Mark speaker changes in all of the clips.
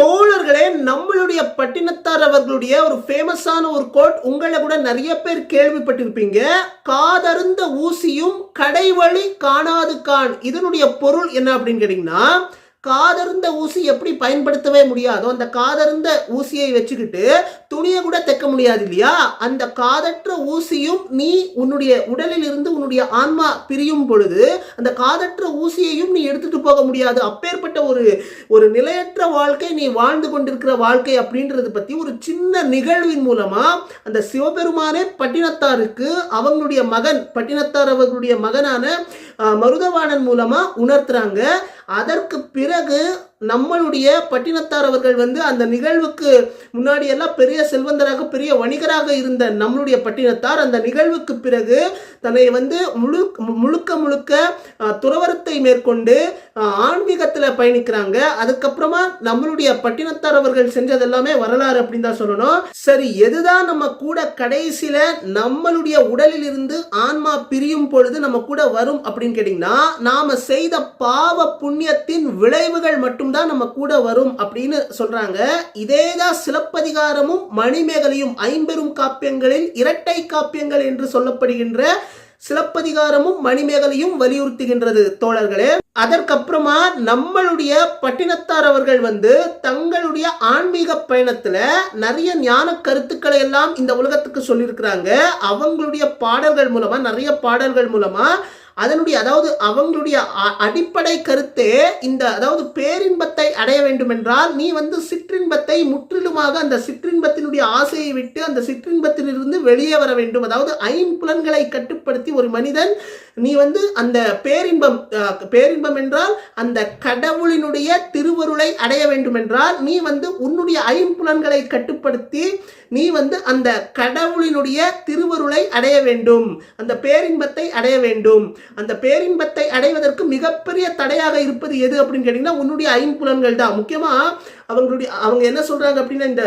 Speaker 1: தோழர்களே நம்மளுடைய பட்டினத்தார் அவர்களுடைய ஒரு ஃபேமஸான ஒரு கோட் உங்களை கூட நிறைய பேர் கேள்விப்பட்டிருப்பீங்க. காதருந்த ஊசியும் கடைவழி காணாது கான். இதனுடைய பொருள் என்ன அப்படின்னு கேட்டிங்கன்னா காதருந்த ஊசி எப்படி பயன்படுத்தவே முடியாதோ அந்த காதருந்த ஊசியை வச்சுக்கிட்டு துணியை கூட தைக்க முடியாது இல்லையா? அந்த காதற்ற ஊசியும் நீ உன்னுடைய உடலில் இருந்து உன்னுடைய ஆன்மா பிரியும் பொழுது அந்த காதற்ற ஊசியையும் நீ எடுத்துட்டு போக முடியாது. அப்பேற்பட்ட ஒரு ஒரு நிலையற்ற வாழ்க்கை நீ வாழ்ந்து கொண்டிருக்கிற வாழ்க்கை அப்படின்றத பத்தி ஒரு சின்ன நிகழ்வின் மூலமா அந்த சிவபெருமானே பட்டினத்தாருக்கு அவங்களுடைய மகன் பட்டினத்தார் அவர்களுடைய மகனான மருதவாணன் மூலமாக உணர்த்துறாங்க. அதற்கு பிறகு நம்மளுடைய பட்டினத்தார் அவர்கள் வந்து அந்த நிகழ்வுக்கு முன்னாடி எல்லாம் பெரிய செல்வந்தராக பெரிய வணிகராக இருந்த நம்மளுடைய பட்டினத்தார் அந்த நிகழ்வுக்கு பிறகு தன்னை வந்து முழு முழுக்க முழுக்க துறவரத்தை மேற்கொண்டு ஆன்மீகத்தில் பயணிக்கிறாங்க. அதுக்கப்புறமா நம்மளுடைய பட்டினத்தார் அவர்கள் செஞ்சது எல்லாமே வரலாறு அப்படின்னு தான் சொல்லணும். சரி எதுதான் நம்ம கூட கடைசியில நம்மளுடைய உடலில் இருந்து ஆன்மா பிரியும் பொழுது நம்ம கூட வரும் அப்படின்னு கேட்டீங்கன்னா நாம செய்த பாவ புண்ணியத்தின் விளைவுகள் மட்டும்தான் நம்ம கூட வரும் அப்படின்னு சொல்றாங்க. இதேதான் சிலப்பதிகாரமும் மணிமேகலையும் ஐம்பெரும் காப்பியங்களில் இரட்டை காப்பியங்கள் என்று சொல்லப்படுகின்ற சிலப்பதிகாரமும் மணிமேகலையும் வலியுறுத்துகின்றது. தோழர்களே அதற்கப்புறமா நம்மளுடைய பட்டினத்தார் அவர்கள் வந்து தங்களுடைய ஆன்மீக பயணத்துல நிறைய ஞான கருத்துக்களை எல்லாம் இந்த உலகத்துக்கு சொல்லியிருக்கிறாங்க. அவங்களுடைய பாடல்கள் மூலமா நிறைய பாடல்கள் மூலமா அதனுடைய அதாவது அவங்களுடைய அ- அடிப்படை கருத்தே இந்த அதாவது பேரின்பத்தை அடைய வேண்டுமென்றால் நீ வந்து சிற்றின்பத்தை முற்றிலுமாக அந்த சிற்றின்பத்தினுடைய ஆசையை விட்டு அந்த சிற்றின்பத்திலிருந்து வெளியே வர வேண்டும். அதாவது ஐம்புலன்களை கட்டுப்படுத்தி ஒரு மனிதன் நீ வந்து அந்த பேரின்பம் பேரின்பம் என்றால் அந்த கடவுளினுடைய திருவருளை அடைய வேண்டுமென்றால் நீ வந்து உன்னுடைய ஐம்புலன்களை கட்டுப்படுத்தி நீ வந்து அந்த கடவுளினுடைய திருவருளை அடைய வேண்டும். அந்த பேரின்பத்தை அடைய வேண்டும். அந்த பேரின்பத்தை அடைவதற்கு மிகப்பெரிய தடையாக இருப்பது எது அப்படின்னு கேட்டிங்கன்னா உன்னுடைய ஐம்புலன்கள் தான். முக்கியமாக அவங்களுடைய அவங்க என்ன சொல்றாங்க அப்படின்னா இந்த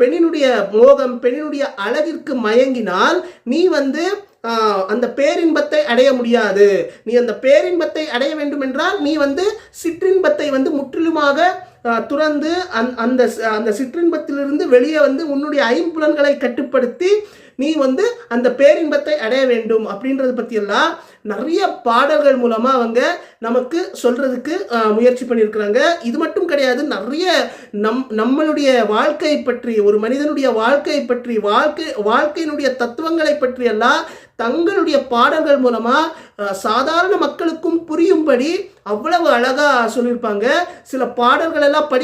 Speaker 1: பெண்ணினுடைய மோகம் பெண்ணினுடைய அழகிற்கு மயங்கினால் நீ வந்து அந்த பேரின்பத்தை அடைய முடியாது. நீ அந்த பேரின்பத்தை அடைய வேண்டும் என்றால் நீ வந்து சிற்றின்பத்தை வந்து முற்றிலுமாக துறந்து அந் அந்த அந்த சிற்றின்பத்திலிருந்து வெளியே வந்து உன்னுடைய ஐம்புலன்களை கட்டுப்படுத்தி நீ வந்து அந்த பேரின்பத்தை அடைய வேண்டும் அப்படின்றத பற்றியெல்லாம் நிறைய பாடல்கள் மூலமாக அவங்க நமக்கு சொல்கிறதுக்கு முயற்சி பண்ணியிருக்கிறாங்க. இது மட்டும் கிடையாது நிறைய நம் நம்மளுடைய வாழ்க்கை பற்றி ஒரு மனிதனுடைய வாழ்க்கை பற்றி வாழ்க்கை வாழ்க்கையினுடைய தத்துவங்களை பற்றியெல்லாம் தங்களுடைய பாடல்கள் மூலமாக சாதாரண மக்களுக்கும் புரியும்படி அவ்வளவு அழகாக சொல்லியிருப்பாங்க. சில பாடல்கள் எல்லாம் படி